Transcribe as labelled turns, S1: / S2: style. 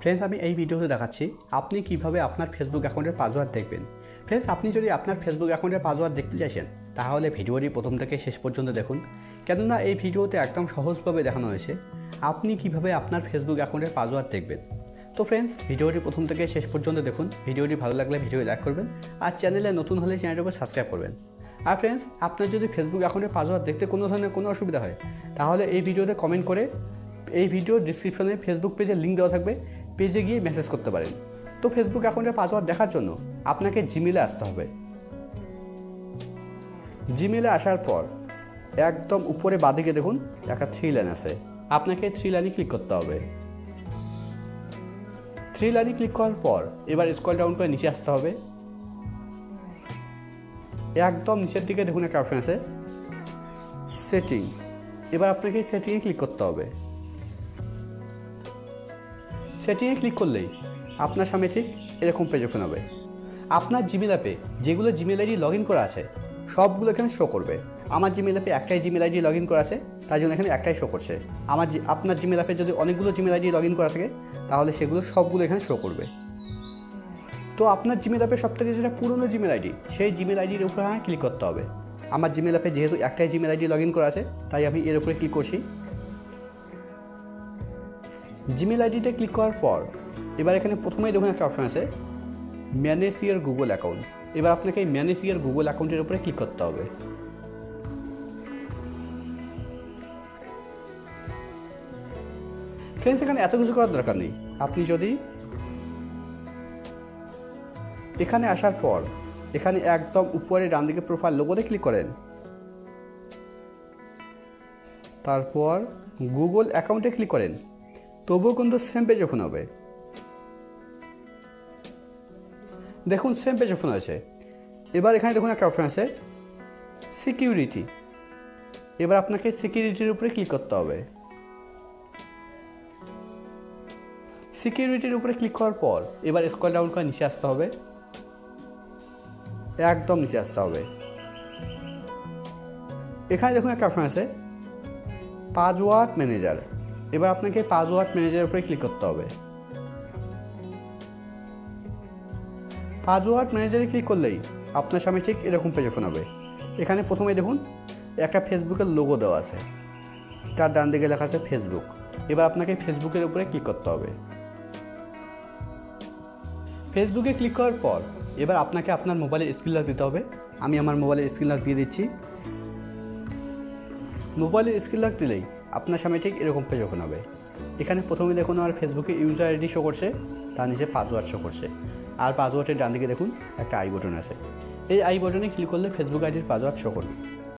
S1: Friends আমি এই ভিডিওতে দেখাচ্ছি আপনি কীভাবে আপনার ফেসবুক অ্যাকাউন্টের পাসওয়ার্ড দেখবেন। ফ্রেন্ডস আপনি যদি আপনার ফেসবুক অ্যাকাউন্টের পাসওয়ার্ড দেখতে চাইছেন, তাহলে ভিডিওটি প্রথম থেকে শেষ পর্যন্ত দেখুন। কেননা এই ভিডিওতে একদম সহজভাবে দেখানো হয়েছে আপনি কীভাবে আপনার ফেসবুক অ্যাকাউন্টের পাসওয়ার্ড দেখবেন। তো ফ্রেন্ডস ভিডিওটি প্রথম থেকে শেষ পর্যন্ত দেখুন। ভিডিওটি ভালো লাগলে ভিডিও লাইক করবেন আর চ্যানেলে নতুন হলে চ্যানেলটাকে সাবস্ক্রাইব করবেন। আর ফ্রেন্ডস আপনার যদি ফেসবুক অ্যাকাউন্টের পাসওয়ার্ড দেখতে কোনো ধরনের কোনো অসুবিধা হয়, তাহলে এই ভিডিওতে কমেন্ট করে এই ভিডিওর ডিসক্রিপশনে ফেসবুক পেজের লিঙ্ক দেওয়া থাকবে। পেজে গিয়ে মেসেজ করতে পারেন। তো ফেসবুক অ্যাকাউন্টের পাসওয়ার্ড দেখার জন্য, আপনাকে জিমেলে আসতে হবে। জিমেলে আসার পর, একদম উপরে বাদিকে দেখুন, একটা থ্রি লাইন আছে। আপনাকে থ্রি লাইনে ক্লিক করতে হবে। থ্রি লাইনে ক্লিক করার পর, এবার স্কল ডাউন করে নিচে আসতে হবে। একদম নিচের দিকে দেখুন একটা অপশন আছে সেটিং এবার আপনাকে সেটিংয়ে ক্লিক করতে হবে। সেটিংয়ে ক্লিক করলেই আপনার সামনে ঠিক এরকম পেজ ওপেন হবে। আপনার জিমেল অ্যাপে যেগুলো জিমেল আইডি লগ ইন করা আছে, সবগুলো এখানে শো করবে। আমার জিমেল অ্যাপে একটাই জিমেল আইডি লগ ইন করা আছে তাই জন্য এখানে একটাই শো করছে। আমার আপনার জিমেল অ্যাপে যদি অনেকগুলো জিমেল আইডি লগ ইন করা থাকে, তাহলে সেগুলো সবগুলো এখানে শো করবে। তো আপনার জিমেল অ্যাপে সব থেকে যেটা পুরনো জিমেল আইডি সেই জিমেল আইডির উপরে ক্লিক করতে হবে। আমার জিমেল অ্যাপে যেহেতু একটাই জিমেল আইডি লগ ইন করা আছে, তাই আমি এর উপরে ক্লিক করছি। জিমেল আইডিতে ক্লিক করার পর, এবার এখানে প্রথমেই দেখুন একটা অপশন আছে ম্যানেজ ইয়ার গুগল অ্যাকাউন্ট এবার আপনাকে এই ম্যানেজ ইয়ার গুগল অ্যাকাউন্টের উপরে ক্লিক করতে হবে। ফ্রেন্ডস এখানে এত কিছু করার দরকার নেই। আপনি যদি এখানে আসার পর, এখানে একদম উপরে ডান দিকে প্রোফাইল লোগোতে ক্লিক করেন, তারপর গুগল অ্যাকাউন্টে ক্লিক করেন। তবুও কিন্তু সেম পেজ ওপেন হবে, দেখুন সেম পেজ ওপেন হয়েছে এবার এখানে দেখুন একটা অপশন আছে সিকিউরিটি এবার আপনাকে সিকিউরিটির উপরে ক্লিক করতে হবে। সিকিউরিটির উপরে ক্লিক করার পর এবার স্কল ডাউন করে নিচে আসতে হবে। একদম নিচে আসতে হবে। এখানে দেখুন একটা অপশন আছে পাসওয়ার্ড ম্যানেজার এবার আপনাকে পাসওয়ার্ড ম্যানেজারের উপরে ক্লিক করতে হবে। পাসওয়ার্ড ম্যানেজারে ক্লিক করলেই আপনার সামনে ঠিক এরকম পেজ হবে। এখানে প্রথমে দেখুন, একটা ফেসবুকের লোগো দেওয়া আছে। তার ডান দিকে লেখা আছে ফেসবুক এবার আপনাকে ফেসবুকের উপরে ক্লিক করতে হবে। ফেসবুকে ক্লিক করার পর এবার আপনাকে আপনার মোবাইলের স্ক্রিন লক দিতে হবে। আমি আমার মোবাইলের স্ক্রিন লক দিয়ে দিচ্ছি। মোবাইলের স্ক্রিন লক দিলেই আপনার সামনে ঠিক এরকম পেজ ওপেন হবে। এখানে প্রথমে দেখুন আমার ফেসবুকে ইউজার আইডি শো করছে, তার নিচে পাসওয়ার্ড শো করছে। আর পাসওয়ার্ডের ডান দিকে দেখুন একটা আই বটন আছে। এই আই বটনে ক্লিক করলে ফেসবুক আইডির পাসওয়ার্ড শো করবে।